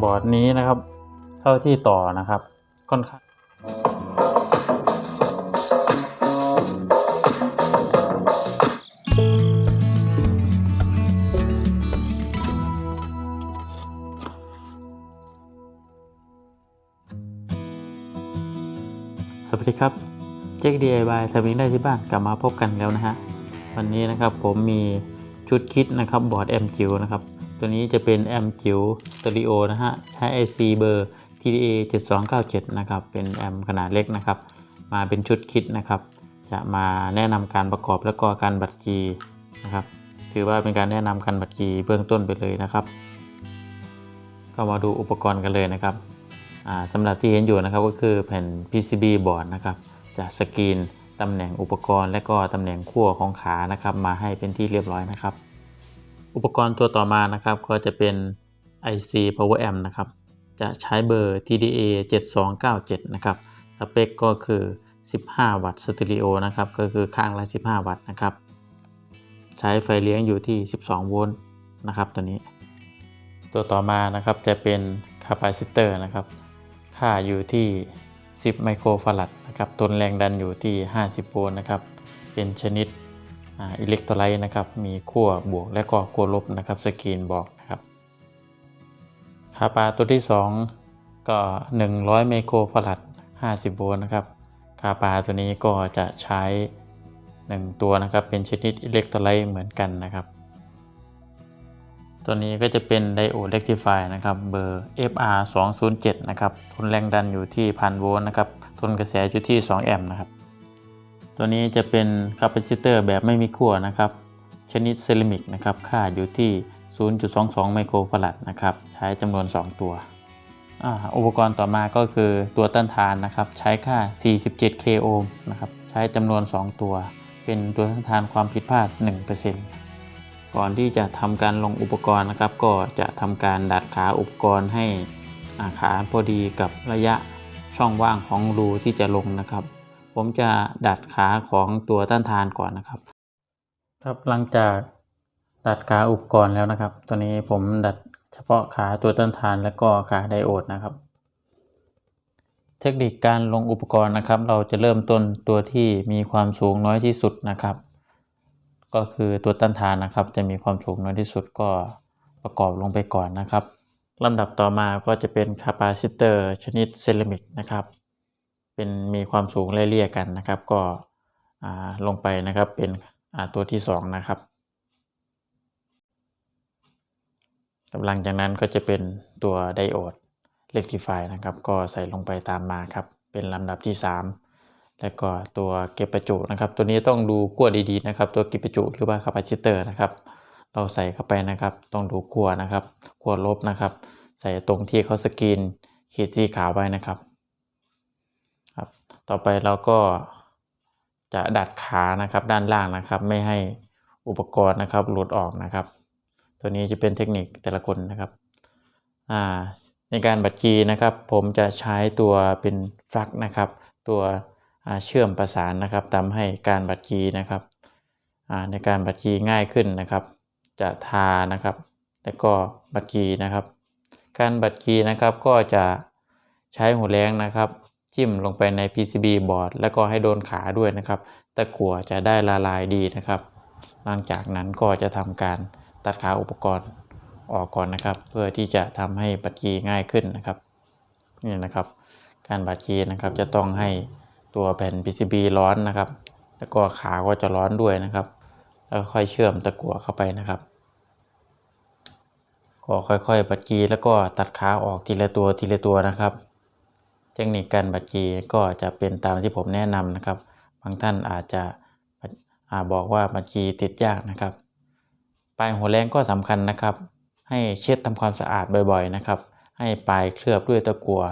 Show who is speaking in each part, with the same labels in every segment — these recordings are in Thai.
Speaker 1: บอร์ดนี้นะครับ เข้าที่ต่อนะครับ ค่อนข้างสวัสดีครับเจ๊ก DIY ทำเองได้ที่บ้านกลับมาพบกันแล้วนะฮะวันนี้นะครับผมมีชุดคิดนะครับบอร์ดแอมจิ๋วนะครับ ตัวนี้จะเป็นแอมจิ๋วสเตอริโอนะฮะ ใช้ IC เบอร์ TDA 7297 นะครับ เป็นแอมขนาดเล็กนะครับ มาเป็นชุดคิดนะครับ จะมาแนะนำการประกอบและก็การบัดจีนะครับ ถือว่าเป็นการแนะนำการบัดจีเบื้องต้นไปเลยนะครับ ก็มาดูอุปกรณ์กันเลยนะครับสำหรับที่เห็นอยู่นะครับก็คือแผ่น PCB บอร์ดนะครับ จะสกรีนตำแหน่งอุปกรณ์และก็ตำแหน่งขั้วของขานะครับ มาให้เป็นที่เรียบร้อยนะครับ อุปกรณ์ตัวต่อมานะครับก็จะเป็น IC Power Amp นะครับ จะใช้เบอร์ TDA 7297 นะครับ สเปคก็คือ 15 วัตต์สตอริโอนะครับ ก็คือข้างละ 15 วัตต์นะครับ ใช้ไฟเลี้ยงอยู่ที่ 12 โวลต์นะครับตัวนี้ ตัวต่อมานะครับจะเป็นคาปาซิเตอร์นะครับ ค่าอยู่ที่ 10 ไมโครฟารัดนะครับ ทนแรงดันอยู่ที่ 50 โวลต์นะครับ เป็นชนิด อิเล็กโทรไลต์นะครับ มีขั้วบวกและก็ขั้วลบนะครับ สกรีนบอกนะครับคาปาตัวที่ 2 ก็ 100 ไมโครฟารัด 50 โวลต์นะครับคาปาตัวนี้ก็จะใช้ 1 ตัวนะครับ เป็นชนิดอิเล็กโทรไลต์เหมือนกันนะครับ ตัวนี้ก็จะเป็นไดโอดเ e ก t ิฟายนะครับ เบอร์ FR 2 0 7นะครับทนแรงดันอยู่ที่พันโวลต์นะครับทนกระแสอยู่ที่ 2 แอมป์นะครับ ตัวนี้จะเป็นคาปาซิเตอร์แบบไม่มีขั้วนะครับ ชนิดเซรามิกนะครับ ค่าอยู่ที่ 0.22 ไมโครฟารัดนะครับ ใช้จำนวน 2 ตัว อุปกรณ์ต่อมาก็คือตัวต้านทานนะครับ ใช้ค่า 47 k โอห์มนะครับ ใช้จำนวน 2 ตัว เป็นตัวต้านทานความผิดพลาด 1%ก่อนที่จะทำการลงอุปกรณ์นะครับ ก็จะทำการดัดขาอุปกรณ์ให้ขาพอดีกับระยะช่องว่างของรูที่จะลงนะครับ ผมจะดัดขาของตัวต้านทานก่อนนะครับ ครับหลังจากดัดขาอุปกรณ์แล้วนะครับ ตอนนี้ผมดัดเฉพาะขาตัวต้านทานและก็ขาไดโอดนะครับ เทคนิคการลงอุปกรณ์นะครับ เราจะเริ่มต้นตัวที่มีความสูงน้อยที่สุดนะครับ ก็คือตัวต้านทานนะครับ จะมีความสูงน้อยที่สุดก็ประกอบลงไปก่อนนะครับลำดับต่อมาก็จะเป็นคาปาซิเตอร์ชนิดเซรามิกนะครับ เป็นมีความสูงไล่เลี่ยกันนะครับ ก็ลงไปนะครับเป็นตัวที่ 2 นะครับหลังจากนั้นก็จะเป็นตัวไดโอดเ e ก t ิฟายนะครับ ก็ใส่ลงไปตามมาครับ เป็นลำดับที่ 3 แล้วก็ตัวเก็บประจุนะครับ ตัวนี้ต้องดูขั้วดีๆนะครับ ตัวเก็บประจุหรือว่าคาปาซิเตอร์นะครับ เราใส่เข้าไปนะครับ ต้องดูขั้วนะครับขั้วลบนะครับ ใส่ตรงที่เขาสกรีนขีดสีขาวไว้นะครับ ต่อไปเราก็จะดัดขานะครับด้านล่างนะครับ ไม่ให้อุปกรณ์นะครับหลุดออกนะครับ ตัวนี้จะเป็นเทคนิคแต่ละคนนะครับในการบัดกีนะครับ ผมจะใช้ตัวเป็นฟลักนะครับ ตัวเชื่อมประสานนะครับทำให้การบัดกีนะครับในการบัดกีง่ายขึ้นนะครับ จะทานะครับ แล้วก็บัดกีนะครับ การบัดกีนะครับก็จะใช้หัวแรงนะครับ จิ้มลงไปใน PCB บอร์ดแล้วก็ให้โดนขาด้วยนะครับ ตะกั่วจะได้ละลายดีนะครับ หลังจากนั้นก็จะทำการตัดขาอุปกรณ์ออกก่อนนะครับ เพื่อที่จะทำให้บัดกีง่ายขึ้นนะครับนี่นะครับ การบัดกีนะครับจะต้องให้ตัวแผ่น PCB ร้อนนะครับ แล้วก็ขาก็จะร้อนด้วยนะครับ แล้วค่อยเชื่อมตะกั่วเข้าไปนะครับก็ค่อยๆ บัดกีแล้วก็ตัดขาออกทีละตัวทีละตัวนะครับ เทคนิคการบัญชีก็จะเป็นตามที่ผมแนะนำนะครับ บางท่านอาจจะอาบอกว่าบัญชีติดยากนะครับ ปลายหัวแรงก็สำคัญนะครับ ให้เช็ดทำความสะอาดบ่อยๆนะครับ ให้ปลายเคลือบด้วยตะกั่ว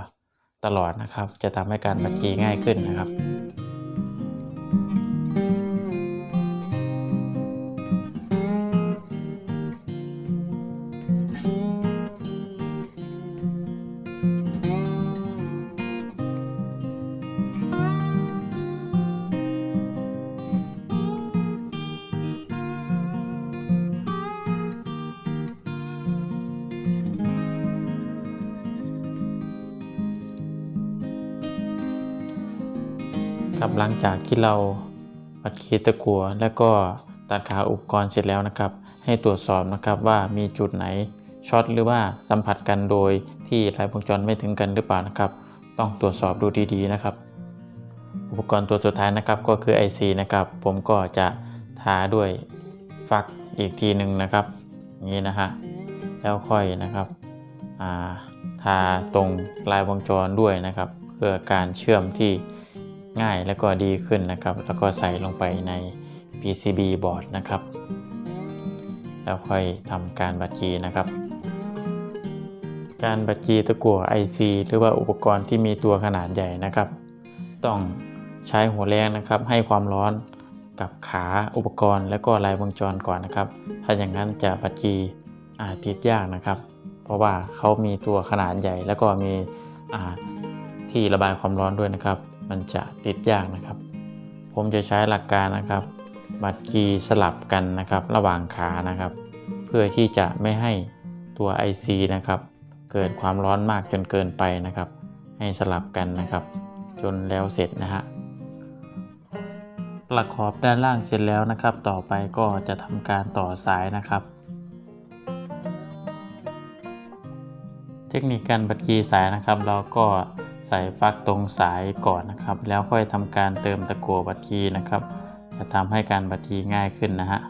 Speaker 1: ตลอดนะครับ จะทำให้การบัญชีง่ายขึ้นนะครับ ครับหลังจากที่เราปัดขีดตะกัวแล้วก็ตัดขาอุปกรณ์เสร็จแล้วนะครับ ให้ตรวจสอบนะครับว่ามีจุดไหนช็อตหรือว่าสัมผัสกันโดยที่สายวงจรไม่ถึงกันหรือเปล่านะครับ ต้องตรวจสอบดูดีๆนะครับ อุปกรณ์ตัวสุดท้ายนะครับก็คือ IC นะครับ ผมก็จะทาด้วยฟักอีกทีหนึ่งนะครับนี้นะฮะแล้วค่อยนะครับาทาตรงปลายวงจรด้วยนะครับ เพื่อการเชื่อมที่ ง่ายและก็ดีขึ้นนะครับ แล้วก็ใส่ลงไปใน PCB บอร์ดนะครับ แล้วค่อยทำการบัดจีนะครับ การบัดจีตะกั่ว IC หรือว่าอุปกรณ์ที่มีตัวขนาดใหญ่นะครับ ต้องใช้หัวแรงนะครับ ให้ความร้อนกับขาอุปกรณ์และก็ลายวงจรก่อนนะครับ ถ้าอย่างนั้นจะบัดจีอาจติดยากนะครับ เพราะว่าเขามีตัวขนาดใหญ่แล้วก็มีที่ระบายความร้อนด้วยนะครับ มันจะติดยากนะครับ ผมจะใช้หลักการนะครับ บัดจีสลับกันนะครับระหว่างขานะครับ เพื่อที่จะไม่ให้ตัว IC นะครับ เกิดความร้อนมากจนเกินไปนะครับ ให้สลับกันนะครับ จนแล้วเสร็จนะฮะประกขอบด้านล่างเสร็จแล้วนะครับ ต่อไปก็จะทำการต่อสายนะครับเทคนิคการบัดกีสายนะครับ เราก็ ใส่ปลั๊กตรงสายก่อนนะครับ แล้วค่อยทำการเติมตะกั่วบัดกีนะครับ จะทำให้การบัดกีง่ายขึ้นนะฮะ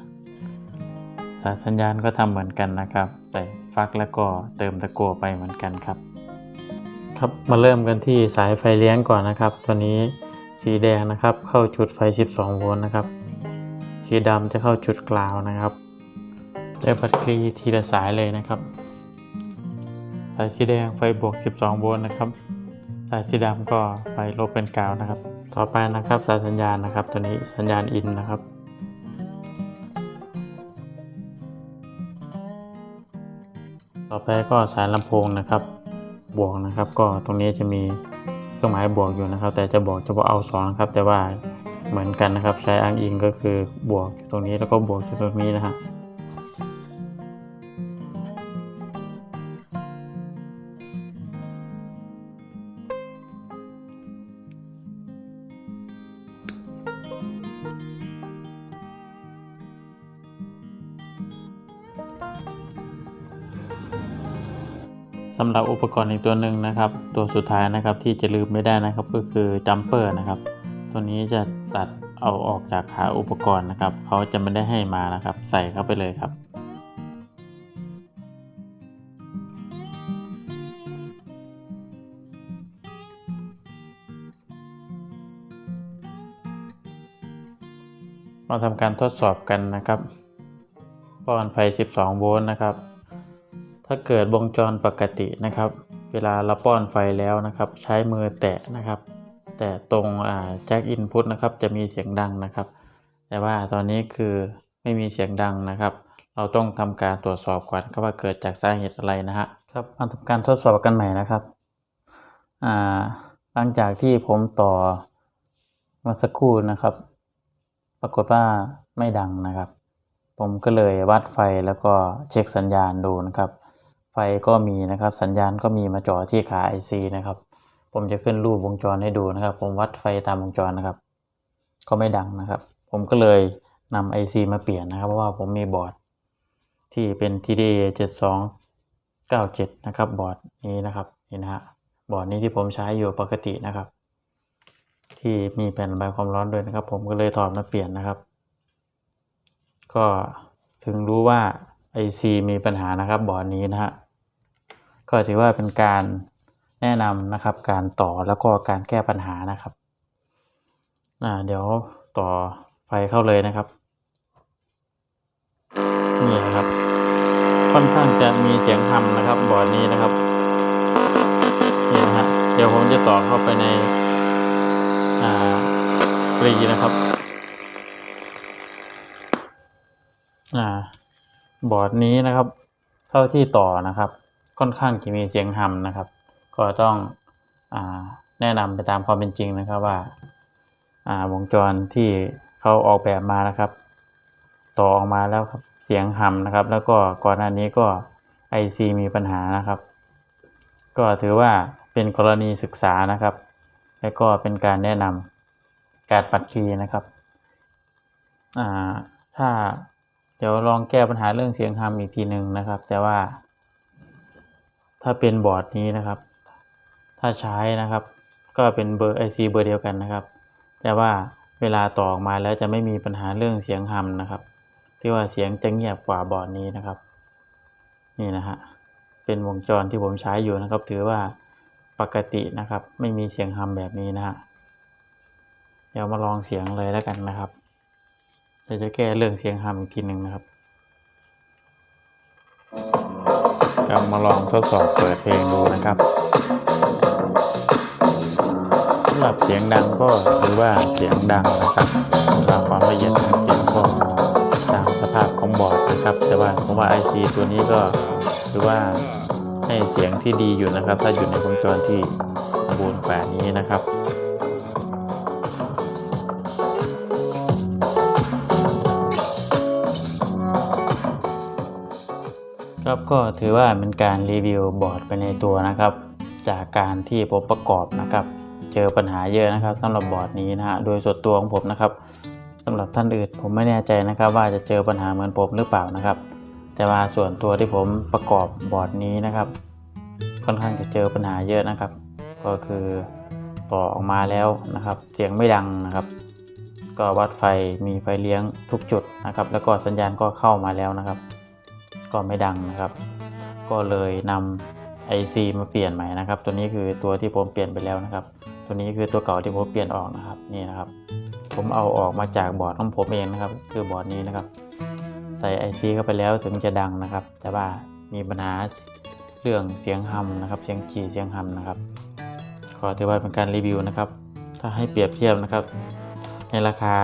Speaker 1: สายสัญญาณก็ทำเหมือนกันนะครับ ใส่ปลั๊กแล้วก็เติมตะกั่วไปเหมือนกันครับ ครับมาเริ่มกันที่สายไฟเลี้ยงก่อนนะครับ ตัวนี้สีแดงนะครับ เข้าจุดไฟ 12 โวลต์นะครับสีดำจะเข้าจุดกลาวนะครับแล้บัดกีทีละสายเลยนะครับ สายสีแดงไฟบวก 12 โวลต์นะครับ สายสีดำก็ไฟลบเป็นกาวนะครับ ต่อไปนะครับสายสัญญาณนะครับ ตัวนี้สัญญาณอินนะครับต่อไปก็สายลำโพงนะครับบวกนะครับ ก็ตรงนี้จะมีเครื่องหมายบวกอยู่นะครับ แต่จะบอกเฉพาะเอาสองนะครับ แต่ว่าเหมือนกันนะครับ ใช้อ้างอิงก็คือบวกตรงนี้แล้วก็บวกตรงนี้นะฮะ สำหรับอุปกรณ์อีกตัวหนึ่งนะครับ ตัวสุดท้ายนะครับที่จะลืมไม่ได้นะครับก็คือจัมเปอร์นะครับ ตัวนี้จะตัดเอาออกจากขาอุปกรณ์นะครับเขาจะไม่ได้ให้มานะครับ ใส่เข้าไปเลยครับมาทำการทดสอบกันนะครับป้อนไฟ 12 โวลต์นะครับ ถ้าเกิดวงจรปกตินะครับ เวลาเราป้อนไฟแล้วนะครับ ใช้มือแตะนะครับ แตะตรงแจ็คอินพุตนะครับจะมีเสียงดังนะครับ แต่ว่าตอนนี้คือไม่มีเสียงดังนะครับ เราต้องทำการตรวจสอบก่อนว่าเกิดจากสาเหตุอะไรนะฮะครับมาทำการทดสอบกันใหม่นะครับหลังจากที่ผมต่อมื่อสักครู่นะครับ ปรากฏว่าไม่ดังนะครับ ผมก็เลยวัดไฟแล้วก็เช็คสัญญาณดูนะครับ ก็มีนะครับ สัญญาณก็มีมาจ่อที่ขา IC นะครับ ผมจะขึ้นรูปวงจรให้ดูนะครับ ผมวัดไฟตามวงจรนะครับ ก็ไม่ดังนะครับ ผมก็เลยนำ IC มาเปลี่ยนนะครับ เพราะว่าผมมีบอร์ดที่เป็น TDA 7297 นะครับ บอร์ดนี้นะครับนี่นะฮะบอร์ดนี้ที่ผมใช้อยู่ปกตินะครับ ที่มีแผ่นระบายความร้อนด้วยนะครับ ผมก็เลยถอดมาเปลี่ยนนะครับ ก็ถึงรู้ว่า IC มีปัญหานะครับบอร์ดนี้นะฮะ ก็ถือว่าเป็นการแนะนำนะครับ การต่อแล้วก็การแก้ปัญหานะครับเดี๋ยวต่อไฟเข้าเลยนะครับนี่นะครับ ค่อนข้างจะมีเสียงทำนะครับ บอร์ดนี้นะครับนี่นะฮะเดี๋ยวผมจะต่อเข้าไปในปรีนะครับอบอร์ดนี้นะครับ เข้าที่ต่อนะครับ ค่อนข้างจะมีเสียงฮัมนะครับ ก็ต้องอแนะนำไปตามความเป็นจริงนะครับว่าวงจรที่เขาออกแบบมานะครับ ต่อออกมาแล้วครับเสียงฮัมนะครับ แล้วก็ก่อนหน้านี้ก็ IC มีปัญหานะครับ ก็ถือว่าเป็นกรณีศึกษานะครับ และก็เป็นการแนะนการปัดคีย์นะครับถ้าเดี๋ยวลองแก้ปัญหาเรื่องเสียงฮัมอีกทีหนึ่งนะครับ แต่ว่า ถ้าเป็นบอร์ดนี้นะครับ ถ้าใช้นะครับ ก็เป็นเบอร์ IC เบอร์เดียวกันนะครับ แต่ว่าเวลาต่อออกมาแล้วจะไม่มีปัญหาเรื่องเสียงฮัมนะครับ ที่ว่าเสียงจะเงียบกว่าบอร์ดนี้นะครับ นี่นะฮะเป็นวงจรที่ผมใช้อยู่นะครับ ถือว่าปกตินะครับ ไม่มีเสียงฮัมแบบนี้นะฮะเดี๋ยวมาลองเสียงเลยแล้วกันนะครับเดี๋ยวจะแก้เรื่องเสียงฮัมอีกทีหนึ่งนะครับ ก็มาลองทดสอบเปิดเพลงดูนะครับสำหรับเสียงดังก็ถือว่าเสียงดังนะครับตามความละเอียดของเสียงก็ตามสภาพของบอร์ดนะครับ แต่ว่าผมว่า IC ตัวนี้ก็ถือว่าให้เสียงที่ดีอยู่นะครับ ถ้าอยู่ในวงจรที่สมบูรณ์กว่านี้นะครับ ก็ถือว่าเป็นการรีวิวบอร์ดไปในตัวนะครับ จากการที่ผมประกอบนะครับ เจอปัญหาเยอะนะครับสำหรับบอร์ดนี้นะฮะโดยส่วนตัวของผมนะครับสำหรับท่านอื่นผมไม่แน่ใจนะครับ ว่าจะเจอปัญหาเหมือนผมหรือเปล่านะครับ แต่ว่าส่วนตัวที่ผมประกอบบอร์ดนี้นะครับ ค่อนข้างจะเจอปัญหาเยอะนะครับ ก็คือต่อออกมาแล้วนะครับ เสียงไม่ดังนะครับ ก็วัดไฟมีไฟเลี้ยงทุกจุดนะครับ แล้วก็สัญญาณก็เข้ามาแล้วนะครับ ก็ไม่ดังนะครับ ก็เลยนำ IC มาเปลี่ยนใหม่นะครับ ตัวนี้คือตัวที่ผมเปลี่ยนไปแล้วนะครับ ตัวนี้คือตัวเก่าที่ผมเปลี่ยนออกนะครับนี่นะครับ ผมเอาออกมาจากบอร์ดของผมเองนะครับ คือบอร์ดนี้นะครับ ใส่ IC เข้าไปแล้วถึงจะดังนะครับ แต่ว่ามีปัญหาเรื่องเสียงฮัมนะครับเสียงขี่เสียงฮัมนะครับขอถือว่าเป็นการรีวิวนะครับ ถ้าให้เปรียบเทียบนะครับ ในราคา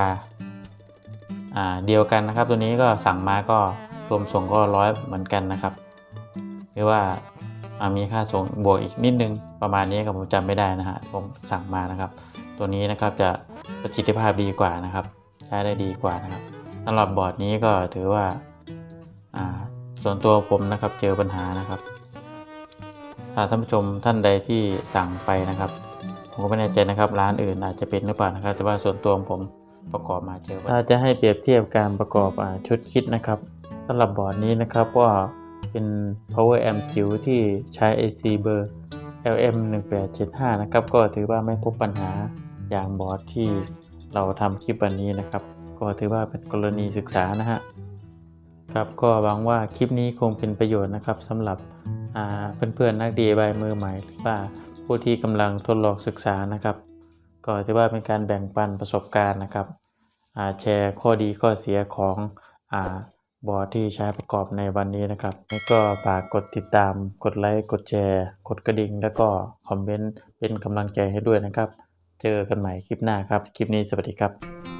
Speaker 1: เดียวกันนะครับ ตัวนี้ก็สั่งมาก็ รวมส่งก็ร้อยเหมือนกันนะครับ หรือว่าามีค่าส่งบวกอีกนิดนึงประมาณนี้ครับผมจำไม่ได้นะฮะผมสั่งมานะครับ ตัวนี้นะครับจะประสิทธิภาพดีกว่านะครับ ใช้ได้ดีกว่านะครับสำหรับบอร์ดนี้ก็ถือว่าอ่าส่วนตัวผมนะครับเจอปัญหานะครับถ้าท่านผู้ชมท่านใดที่สั่งไปนะครับ ผมก็ไม่แน่ใจนะครับ ร้านอื่นอาจจะเป็นหรือเปล่านะครับ แต่ว่าส่วนตัวของผมประกอบมาเจอถ้าจะให้เปรียบเทียบการประกอบอชุดคิดนะครับ สำหรับบอร์ดนี้นะครับว่าเป็น power amp จิ๋วที่ใช้ AC เบอร์ LM 1875นะครับ ก็ถือว่าไม่พบปัญหาอย่างบอร์ดที่เราทำคลิปวันนี้นะครับ ก็ถือว่าเป็นกรณีศึกษานะฮะครับก็หวังว่าคลิปนี้คงเป็นประโยชน์นะครับสำหรับอ่าเพื่อนๆนัก DIY มือใหม่หรือว่าผู้ที่กำลังทดลองศึกษานะครับ ก็ถือว่าเป็นการแบ่งปันประสบการณ์นะครับแชร์ข้อดีข้อเสียของอ่า บอร์ดที่ใช้ประกอบในวันนี้นะครับแล้วก็ฝากกดติดตาม กดไลค์ กดแชร์ กดกระดิ่ง แล้วก็คอมเมนต์เป็นกำลังใจให้ด้วยนะครับ เจอกันใหม่คลิปหน้าครับ คลิปนี้สวัสดีครับ